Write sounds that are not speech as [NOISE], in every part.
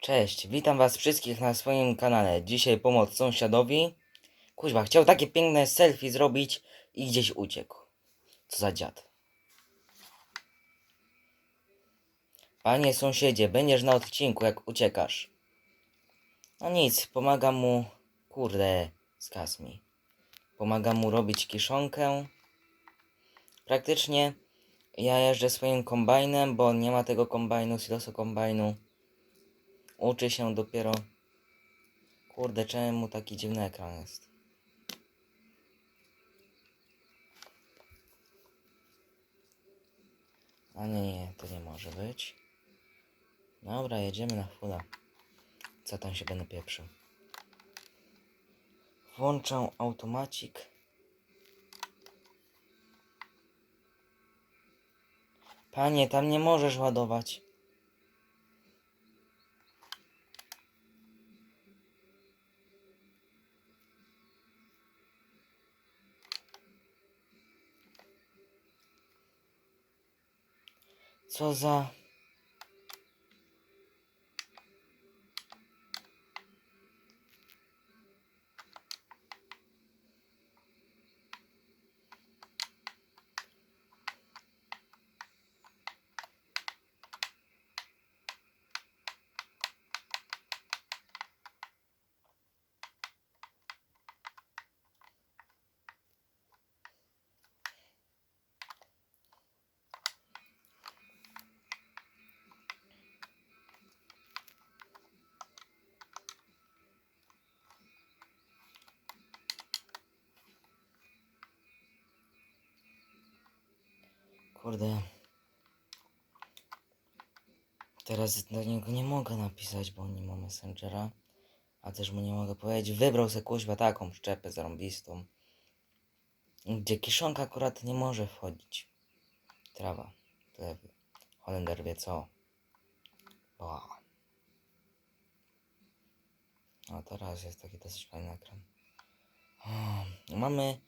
Cześć, witam was wszystkich na swoim kanale. Dzisiaj pomoc sąsiadowi. Kuźwa, chciał takie piękne selfie zrobić i gdzieś uciekł. Co za dziad. Panie sąsiedzie, będziesz na odcinku jak uciekasz. No nic, pomagam mu... Kurde, skaz mi. Pomagam mu robić kiszonkę. Praktycznie ja jeżdżę swoim kombajnem, bo nie ma tego kombajnu, silosu kombajnu. Uczy się dopiero. Kurde, czemu taki dziwny ekran jest? A nie, nie, to nie może być. Dobra, jedziemy na chwilę. Co tam się będę pieprzył? Włączę automacik. Panie, tam nie możesz ładować. 说啥 Kurde. Teraz do niego nie mogę napisać, bo nie ma Messengera. A też mu nie mogę powiedzieć. Wybrał se kuźwa taką szczepę zarąbistą. Gdzie kiszonka akurat nie może wchodzić. Trawa. To Holender wie co. A teraz jest taki dosyć fajny ekran. O, Mamy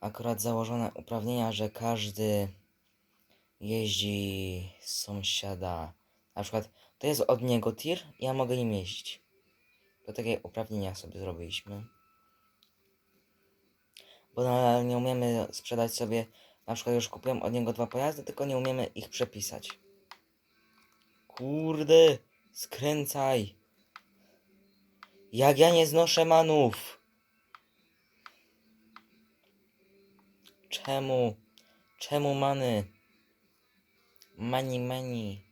akurat założone uprawnienia, że każdy jeździ sąsiada. Na przykład to jest od niego tir, ja mogę nim jeździć. To takie uprawnienia sobie zrobiliśmy. Bo nadal nie umiemy sprzedać sobie, na przykład już kupiłem od niego dwa pojazdy, tylko nie umiemy ich przepisać. Kurde, skręcaj. Jak ja nie znoszę manów. Czemu? Czemu many? Mani, mani.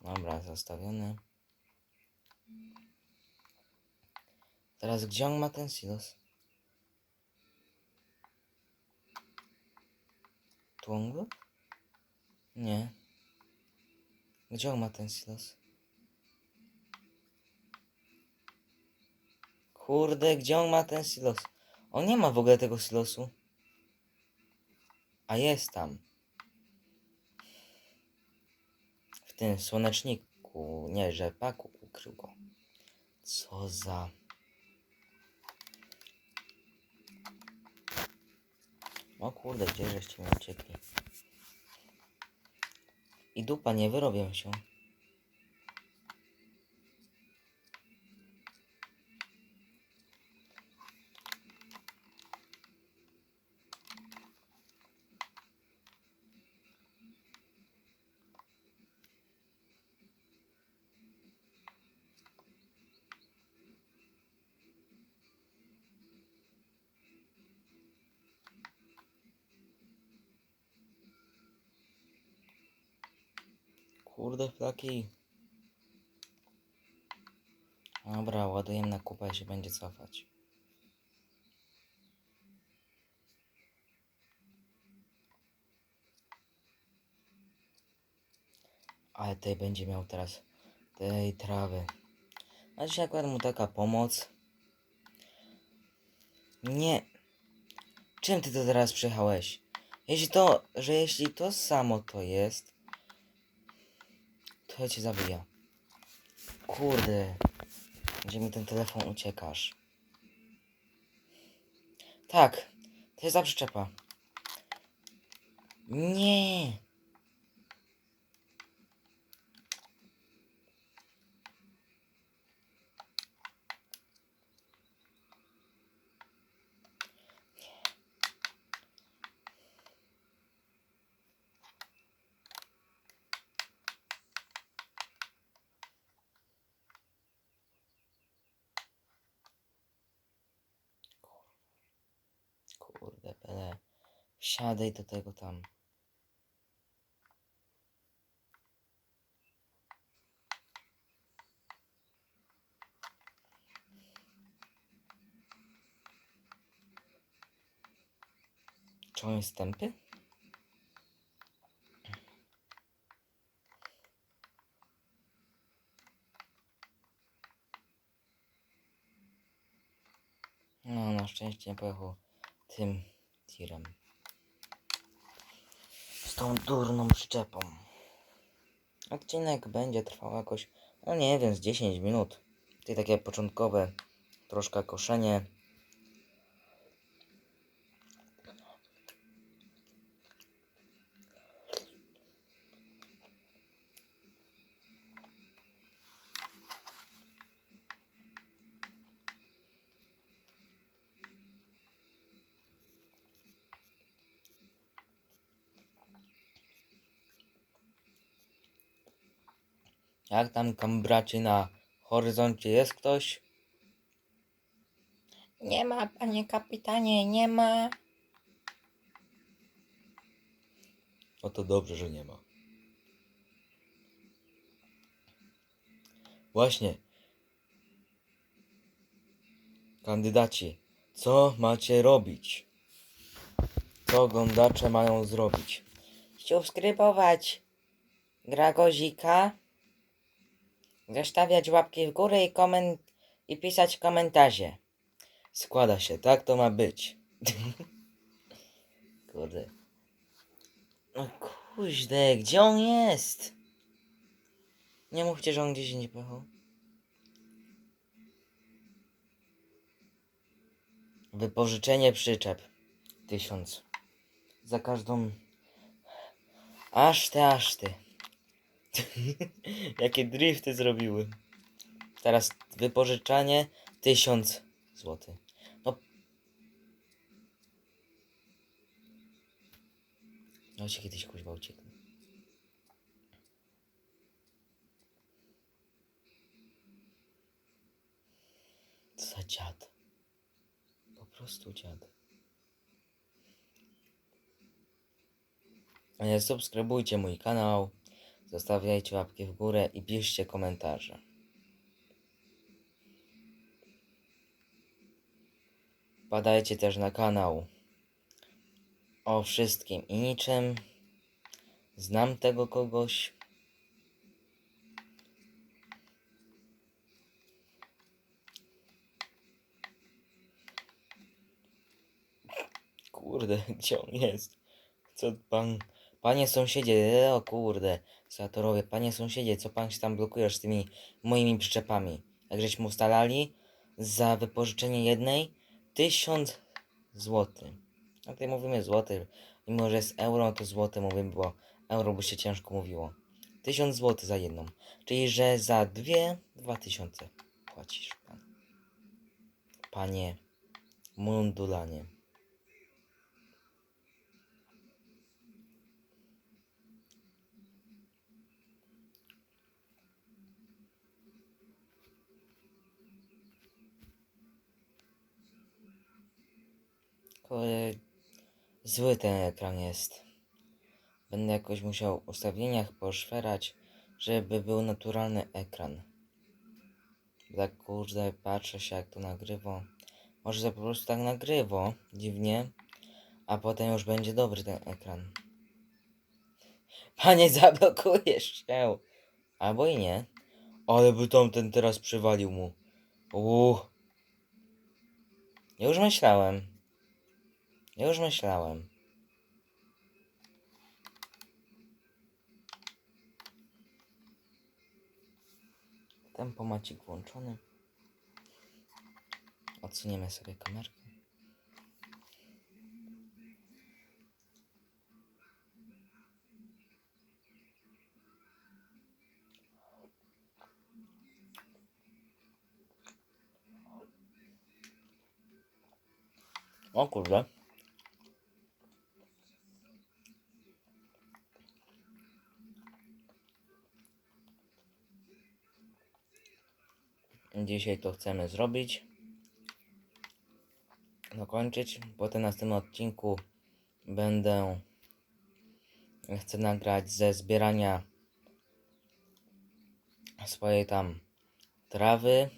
Dobra, zostawiony. Teraz gdzie on ma ten silos? Tłągu? Nie. Gdzie on ma ten silos? Kurde, gdzie on ma ten silos? On nie ma w ogóle tego silosu. A jest tam. W tym słoneczniku, nie, rzepaku ukrył go. Co za... O kurde, gdzie żeście mi uciekli? I dupa, nie wyrobię się. Kurde, flaki. Dobra, ładujemy na kupę, się będzie cofać. Ale tej będzie miał teraz tej trawy. A dzisiaj akurat mu taka pomoc. Nie. Czym ty to teraz przyjechałeś? Jeśli to, że jeśli to samo to jest, to ja cię zabiję. Kurde. Gdzie mi ten telefon uciekasz? Tak. To jest za przyczepa. Nie. Kurde, Pele. Wsiadaj do tego tam. Czy on jest tępy? No, na szczęście nie pojechał tym tirem. Z tą durną przyczepą. Odcinek będzie trwał jakoś, no nie wiem, z 10 minut. Tutaj takie początkowe, troszkę koszenie. Jak tam kambracie na horyzoncie jest ktoś? Nie ma, panie kapitanie, nie ma. No to dobrze, że nie ma. Właśnie. Kandydaci, co macie robić? Co oglądacze mają zrobić? Subskrybować Gragozika, zostawiać łapki w górę i, koment- i pisać komentarze. Składa się, tak to ma być. [LAUGHS] Kurde. No kuźde, gdzie on jest? Nie mówcie, że on gdzieś nie pojechał. Wypożyczenie przyczep. Tysiąc. Za każdą... Aż ty, aż ty. [LAUGHS] Jakie drifty zrobiły. Teraz wypożyczanie tysiąc złotych. No. No ci kiedyś kuźwa ucieknę. Co za dziad. Po prostu dziad. A nie subskrybujcie mój kanał. Zostawiajcie łapki w górę i piszcie komentarze. Wpadajcie też na kanał o wszystkim i niczym. Znam tego kogoś. Kurde, [LAUGHS] gdzie on jest? Co pan... Panie sąsiedzie, o kurde, senatorowie, panie sąsiedzie, co pan się tam blokujesz z tymi moimi przyczepami? Jak żeśmy ustalali, za wypożyczenie jednej tysiąc złotych. A tutaj mówimy złoty, mimo że jest euro, to złote mówimy, bo euro by się ciężko mówiło. Tysiąc złotych za jedną, czyli że za dwie, dwa tysiące płacisz pan. Panie Mundulanie. Zły ten ekran jest. Będę jakoś musiał w ustawieniach poszwerać, żeby był naturalny ekran. Tak kurde, patrzę się jak to nagrywa. Może to po prostu tak nagrywa, dziwnie. A potem już będzie dobry ten ekran. [LAUGHS] Panie, zablokujesz się. Albo i nie. Ale by tamten teraz przywalił mu. Uuu. Już myślałem. Już myślałem. Tempomacik włączony. Odsuniemy sobie kamerkę. O kurde. Dzisiaj to chcemy zrobić. dokończyć. Potem na następnym odcinku będę chcę nagrać ze zbierania swojej tam trawy.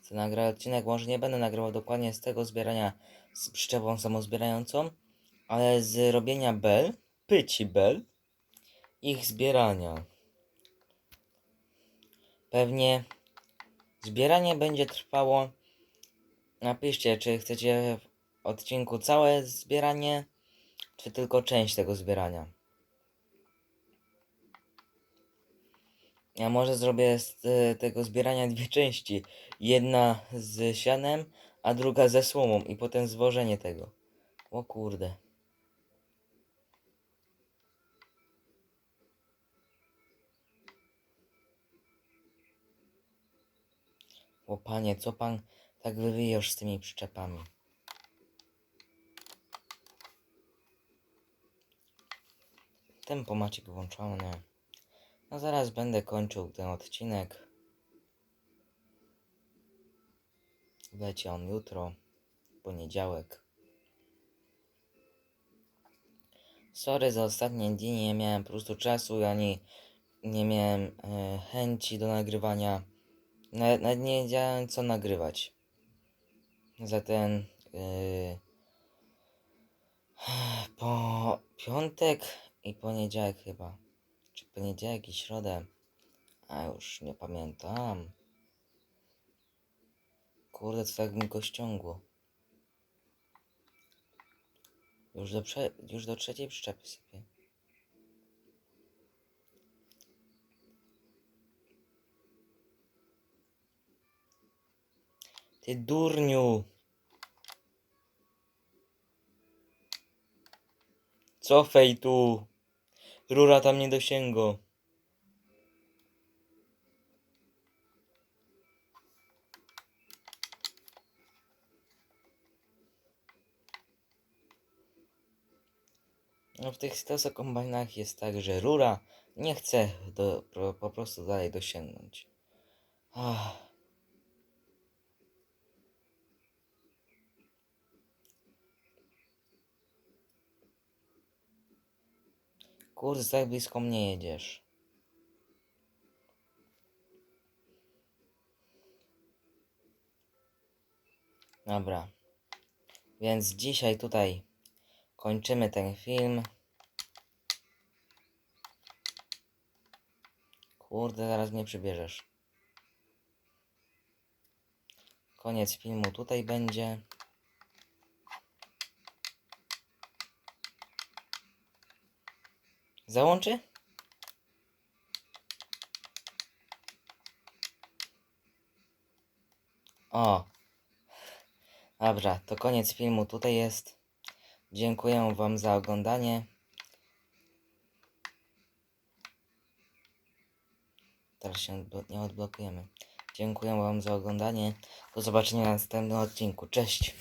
Chcę nagrać odcinek, może nie będę nagrywał dokładnie z tego zbierania z przyczepą samozbierającą, ale z robienia bel, pyci bel, ich zbierania. Pewnie zbieranie będzie trwało. Napiszcie, czy chcecie w odcinku całe zbieranie, czy tylko część tego zbierania. Ja może zrobię z e, tego zbierania dwie części. Jedna z sianem, a druga ze słomą i potem zwożenie tego. O kurde. O panie, co pan tak wywijasz z tymi przyczepami? Tempo macie wyłączone. No zaraz będę kończył ten odcinek. Leci on jutro, poniedziałek. Sorry za ostatnie dni, nie miałem po prostu czasu, ani nie miałem e, chęci do nagrywania. Nawet, nawet nie wiedziałem co nagrywać. Za ten yy, po piątek i poniedziałek chyba. Czy poniedziałek i środę. A już nie pamiętam. Kurde, co tak mi go ściągło. Już do, prze, już do trzeciej przyczepy sypię. Ty durniu! Cofej tu! Rura tam nie dosięgo. No w tych stosa kombajnach jest tak, że rura nie chce do, po, prostu dalej dosięgnąć. Kurde, tak blisko mnie jedziesz. Dobra. Więc dzisiaj tutaj kończymy ten film. Kurde, zaraz mnie przybierzesz. Koniec filmu tutaj będzie. Załączy? O. Dobra, to koniec filmu tutaj jest. Dziękuję Wam za oglądanie. Teraz się nie odblokujemy. Dziękuję Wam za oglądanie. Do zobaczenia na następnym odcinku. Cześć!